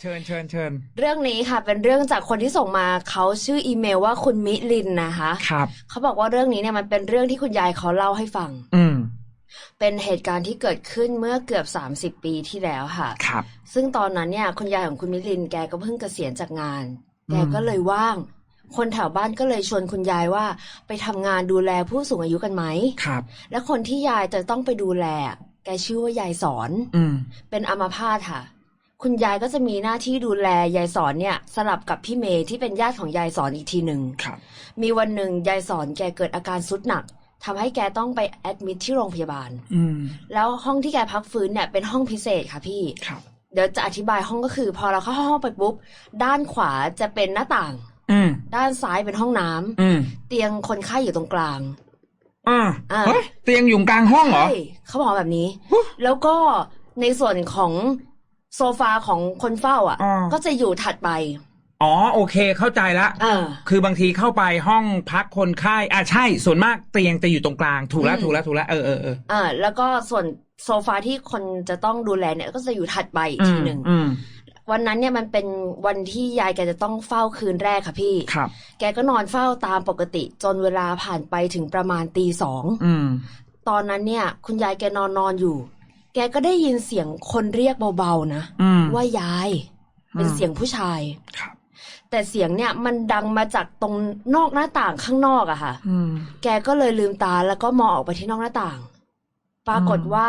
เชิญเชิญเชิญเรื่องนี้ค่ะ เป็นเรื่องจากคนที่ส่งมาเขาชื่ออีเมลว่าคุณมิลินนะคะครับเขาบอกว่าเรื่องนี้เนี่ยมันเป็นเรื่องที่คุณยายเขาเล่าให้ฟัง อืมเป็นเหตุการณ์ที่เกิดขึ้นเมื่อเกือบ 30 ปีที่แล้วค่ะ ครับ ซึ่งตอนนั้นเนี่ยคุณยายของคุณมิลินแกก็เพิ่งเกษียณจากงานอืมแกก็เลยว่าง คนแถวบ้านก็เลยชวนคุณยายว่า ไปทำงานดูแลผู้สูงอายุกันไหมครับ และคนที่ยายจะต้องไปดูแล แกชื่อว่ายายสอน อืมเป็นอัมพาตค่ะ คุณยายก็จะมีหน้าที่ดูแลยายสอนเนี่ย สลับกับพี่เมย์ที่เป็นญาติของยายสอนอีกทีหนึ่งครับมีวันหนึ่งยายสอนแกเกิดอาการสุดหนักทำให้แกต้องไปแอดมิทที่โรงพยาบาลอืมแล้วห้องที่แกพักฟื้นเนี่ยเป็นห้องพิเศษค่ะพี่ครับเดี๋ยวจะอธิบายห้องก็คือ พอเราเข้าห้องไปปุ๊บ ด้านขวาจะเป็นหน้าต่างอืมด้านซ้ายเป็นห้องน้ำอืมเตียงคนไข้อยู่ตรงกลางอ่าอ่าเฮ้ยเตียงอยู่กลางห้องเหรอใช่เขาบอกแบบนี้ฮะแล้วก็ในส่วนของ โซฟาของคนเฝ้าอะอ่าก็จะอยู่ถัดไป อ๋อโอเคเข้าใจละเออคือบางทีเข้าไปห้องพักคนไข้อะใช่ ส่วนมากเตียงจะอยู่ตรงกลางถูกแล้วอืมถูกแล้วถูกแล้วเออเออเอออ่าแล้วก็ส่วนโซฟาที่คนจะต้องดูแลเนี่ย ก็จะอยู่ถัดไปอีกอืทีมหนึ่งอืมวันนั้นเนี่ยมันเป็นวันที่ยายแกจะต้องเฝ้าคืนแรกค่ะพี่ครับ แกก็นอนเฝ้าตามปกติจนเวลาผ่านไปถึงประมาณตีสองอืมตอนนั้นเนี่ย คุณยายแกนอนนอนอยู่ แกก็ได้ยินเสียงคนเรียกเบาๆนะอืมว่ายาย เป็นอืมเสียงผู้ชายครับแต่เสียงเนี่ยมันดังมาจากตรงนอกหน้าต่างข้างนอกอะค่ะอืมแกก็เลยลืมตาแล้วก็มองออกไปที่นอกหน้าต่าง ปรากฏอืมว่า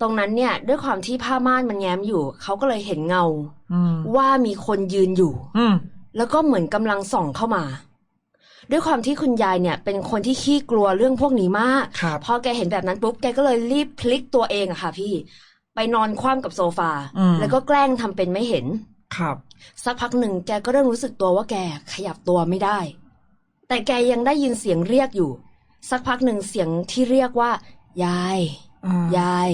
ตรงนั้นเนี่ย ด้วยความที่ผ้าม่านมันแง้มอยู่ เขาก็เลยเห็นเงาอืมว่ามีคนยืนอยู่อืมแล้วก็เหมือนกำลังส่องเข้ามา ด้วยความที่คุณยายเนี่ยเป็นคนที่ขี้กลัวเรื่องพวกนี้มากครับพอแกเห็นแบบนั้นปุ๊บแกก็เลยรีบพลิกตัวเองอะค่ะ พี่ไปนอนคว่ำกับโซฟาอืมแล้วก็แกล้งทำเป็นไม่เห็นครับ สักพักหนึ่งแกก็เริ่มรู้สึกตัวว่าแกขยับตัวไม่ได้ แต่แกยังได้ยินเสียงเรียกอยู่ สักพักหนึ่งเสียงที่เรียกว่า ยายอ่ายาย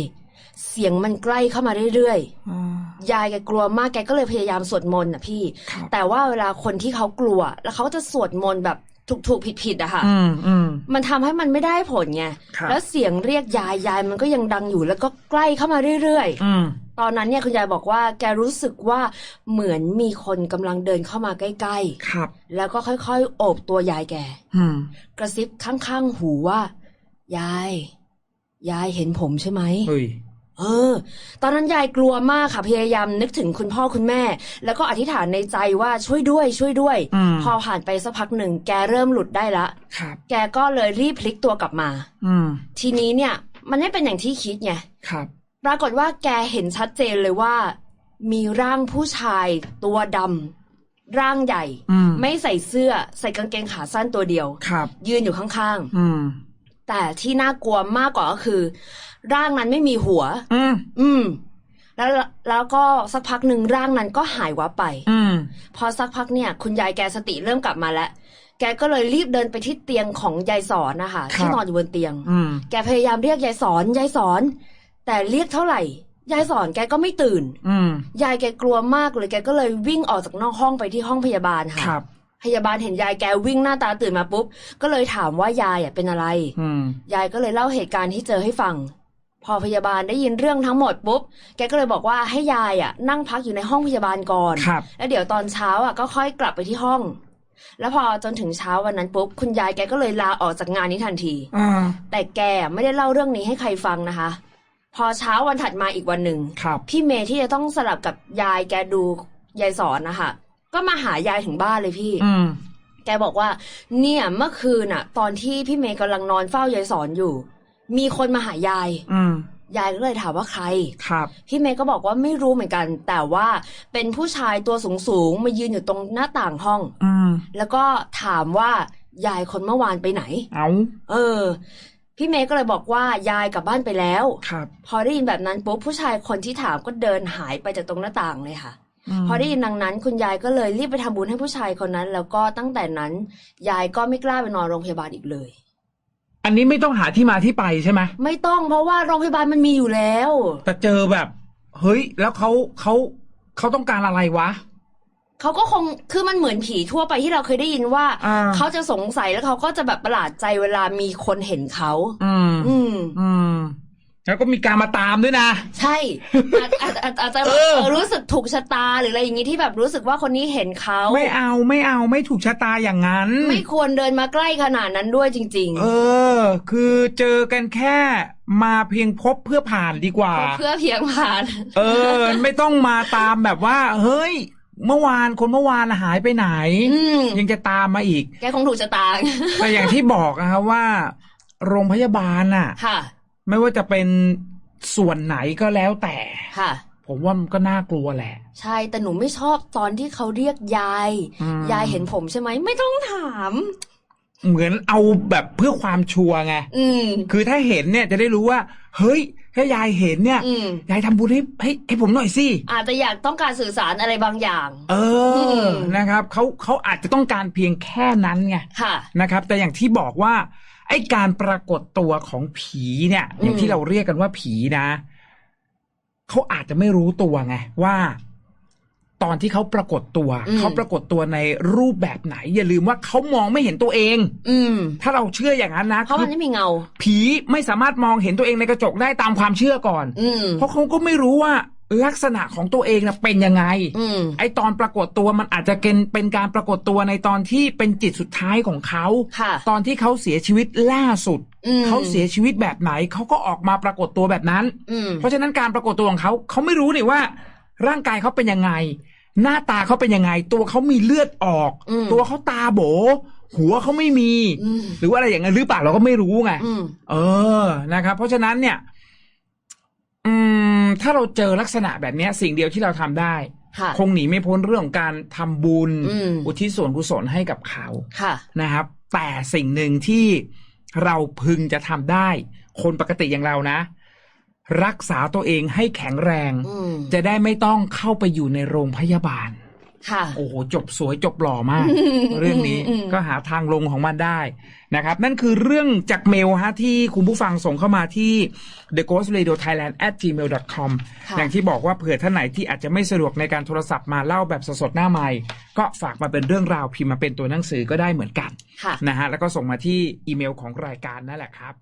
เสียงมันใกล้เข้ามาเรื่อยอ่าๆยายแกกลัวมากแกก็เลยพยายามสวดมนต์อะพี่ครับแต่ว่าเวลาคนที่เขากลัว แล้วเขาก็จะสวดมนต์แบบ ถูกๆผิดๆอะค่ะอืมอืมมันทำให้มันไม่ได้ผลไงครับแล้วเสียงเรียกยายยายมันก็ยังดังอยู่แล้วก็ใกล้เข้ามาเรื่อยๆอืมตอนนั้นเนี่ยคุณยายบอกว่า แกรู้สึกว่าเหมือนมีคนกำลังเดินเข้ามาใกล้ครับๆแล้วก็ค่อยๆโอบตัวยายแกอืมกระซิบข้างๆหูว่า ยาย ยายเห็นผมใช่ไหมเฮ้ย เออ ตอนนั้นยายกลัวมากค่ะพยายามนึกถึงคุณพ่อคุณแม่ แล้วก็อธิษฐานในใจว่าช่วยด้วย ช่วยด้วยอืมพอผ่านไปสักพักหนึ่งแกเริ่มหลุดได้ละครับ แกก็เลยรีบพลิกตัวกลับมา อืมทีนี้เนี่ย มันไม่เป็นอย่างที่คิดไงครับ ปรากฏว่าแกเห็นชัดเจนเลยว่า มีร่างผู้ชายตัวดำร่างใหญ่อืมไม่ใส่เสื้อ ใส่กางเกงขาสั้นตัวเดียวครับยืนอยู่ข้างอืมๆ แต่ที่น่ากลัวมากกว่าก็คือ ร่างนั้นไม่มีหัว อืม อืม แล้วแล้วก็สักพักหนึ่งร่างนั้นก็หายวับไป อืม พอสักพักเนี่ย คุณยายแกสติเริ่มกลับมาแล้ว แกก็เลยรีบเดินไปที่เตียงของยายสอนนะคะครับที่นอนอยู่บนเตียง อืม แกพยายามเรียกยายสอนยายสอน แต่เรียกเท่าไหร่ ยายสอนแกก็ไม่ตื่น อืม ยายแกกลัวมากเลยแกก็เลยวิ่งออกจากนอกห้องไปที่ห้องพยาบาลค่ะ ครับ พยาบาลเห็นยายแกวิ่งหน้าตาตื่นมาปุ๊บ ก็เลยถามว่ายายอะเป็นอะไรอืมยายก็เลยเล่าเหตุการณ์ที่เจอให้ฟัง พอพยาบาลได้ยินเรื่องทั้งหมดปุ๊บ แกก็เลยบอกว่าให้ยายอะ นั่งพักอยู่ในห้องพยาบาลก่อนครับแล้วเดี๋ยวตอนเช้าอะก็ค่อยกลับไปที่ห้องแล้วพอจนถึงเช้าวันนั้นปุ๊บคุณยายแกก็เลยลาออกจากงานนี้ทันทีอ่าแต่แกไม่ได้เล่าเรื่องนี้ให้ใครฟังนะคะ พอเช้าวันถัดมาอีกวันหนึ่งครับพี่เมย์ที่จะต้องสลับกับยายแกดูยายสอนนะคะ ก็มาหายายถึงบ้านเลยพี่ อืมแกบอกว่า เนี่ยเมื่อคืนน่ะ ตอนที่พี่เมย์กำลังนอนเฝ้ายายสอนอยู่ มีคนมาหายาย อืมยายก็เลยถามว่าใคร ครับ พี่เมย์ก็บอกว่าไม่รู้เหมือนกัน แต่ว่าเป็นผู้ชายตัวสูงๆมายืนอยู่ตรงหน้าต่างห้อง อืมแล้วก็ถามว่ายายคนเมื่อวานไปไหน เอาเออ พี่เมย์ก็เลยบอกว่ายายกลับบ้านไปแล้ว ครับ พอได้ยินแบบนั้นปุ๊บผู้ชายคนที่ถามก็เดินหายไปจากตรงหน้าต่างเลยค่ะม พอได้ยินดังนั้น คุณยายก็เลยรีบไปทำบุญให้ผู้ชายคนนั้น แล้วก็ตั้งแต่นั้น ยายก็ไม่กล้าไปนอนโรงพยาบาลอีกเลย อันนี้ไม่ต้องหาที่มาที่ไปใช่ไหมไม่ต้องเพราะว่าโรงพยาบาลมันมีอยู่แล้ว แต่เจอแบบ เฮ้ย แล้วเขาเขาเขาต้องการอะไรวะเขาก็คงคือมันเหมือนผีทั่วไปที่เราเคยได้ยินว่าอ่าเขาจะสงสัยแล้วเขาก็จะแบบประหลาดใจเวลามีคนเห็นเขาอืมอืมอืม แล้วก็มีการมาตามด้วยนะ ใช่อาจอาจอาจอาจจะแบบเออเออรู้สึกถูกชะตาหรืออะไรอย่างงี้ที่แบบรู้สึกว่าคนนี้เห็นเขาไม่เอาไม่เอาไม่ถูกชะตาอย่างนั้น ไม่ควรเดินมาใกล้ขนาดนั้นด้วยจริงเออ คือเจอกันแค่มาเพียงพบเพื่อผ่านดีกว่าๆเพื่อเพียงผ่าน เออ ไม่ต้องมาตามแบบว่า เฮ้ยเมื่อวานคนเมื่อวานหายไปไหนอืมยังจะตามมาอีก แกคงถูกชะตาแต่อย่างที่บอกนะครับว่า โรงพยาบาลน่ะค่ะ ไม่ว่าจะเป็นส่วนไหนก็แล้วแต่ค่ะ ผมว่ามันก็น่ากลัวแหละ ใช่แต่หนูไม่ชอบตอนที่เขาเรียกยาย อืม ยายเห็นผมใช่ไหมไม่ต้องถาม เหมือนเอาแบบเพื่อความชัวร์ไง อืม คือถ้าเห็นเนี่ยจะได้รู้ว่า เฮ้ย ถ้ายายเห็นเนี่ยอืมยายทำบุญให้ให้ให้ผมหน่อยสิอาจจะอยากต้องการสื่อสารอะไรบางอย่าง เอออมนะครับเขาเขาอาจจะต้องการเพียงแค่นั้นไงค่ะนะครับ แต่อย่างที่บอกว่า ไอ้การปรากฏตัวของผีเนี่ย อย่างที่เราเรียกกันว่าผีนะเขาอาจจะไม่รู้ตัวไงว่า ตอนที่เขาปรากฏตัวอืมเขาปรากฏตัวในรูปแบบไหน อย่าลืมว่าเขามองไม่เห็นตัวเอง อืมถ้าเราเชื่ออย่างนั้นนะเพราะคืมัอนไม่มีเงา ผีไม่สามารถมองเห็นตัวเองในกระจกได้ตามความเชื่อก่อนอืมเพราะเขาก็ไม่รู้ว่าลักษณะของตัวเองนะเป็นยังไงอืมไอตอนปรากฏตัวมันอาจจะเป็นเป็นการปรากฏตัวในตอนที่เป็นจิตสุดท้ายของเขาค่ะตอนที่เขาเสียชีวิตล่าสุดอืมเขาเสียชีวิตแบบไหน เขาก็ออกมาปรากฏตัวแบบนั้นอืมเพราะฉะนั้นการปรากฏตัวของเขา เขาไม่รู้นี่ว่า ร่างกายเขาเป็นยังไง หน้าตาเขาเป็นยังไง ตัวเขามีเลือดออกอืมตัวเขาตาโบ หัวเขาไม่มีอืมหรือว่าอะไรอย่างนั้นหรือเปล่าเราก็ไม่รู้ไงอืมเออนะครับ เพราะฉะนั้นเนี่ย อืม ถ้าเราเจอลักษณะแบบเนี้ย สิ่งเดียวที่เราทำได้ค่ะคงหนีไม่พ้นเรื่องของการทำบุญอืมอุทิศส่วนกุศลให้กับเขาค่ะนะครับ แต่สิ่งหนึ่งที่เราพึงจะทำได้ คนปกติอย่างเรานะ รักษาตัวเองให้แข็งแรงอืมจะได้ไม่ต้องเข้าไปอยู่ในโรงพยาบาล ค่ะ โอ้โห จบสวยจบหล่อมาก เรื่องนี้อืมก็หาทางลงของมันได้นะครับ นั่นคือเรื่องจากเมลฮะที่คุณผู้ฟังส่งเข้ามาที่ the ghost radio thailand at gmail com ค่ะอย่างที่บอกว่าเผื่อท่านไหนที่อาจจะไม่สะดวกในการโทรศัพท์มาเล่าแบบสดๆหน้าไมค์ก็ฝากมาเป็นเรื่องราวพิมพ์มาเป็นตัวหนังสือก็ได้เหมือนกันค่ะนะฮะแล้วก็ส่งมาที่อีเมลของรายการนั่นแหละครับ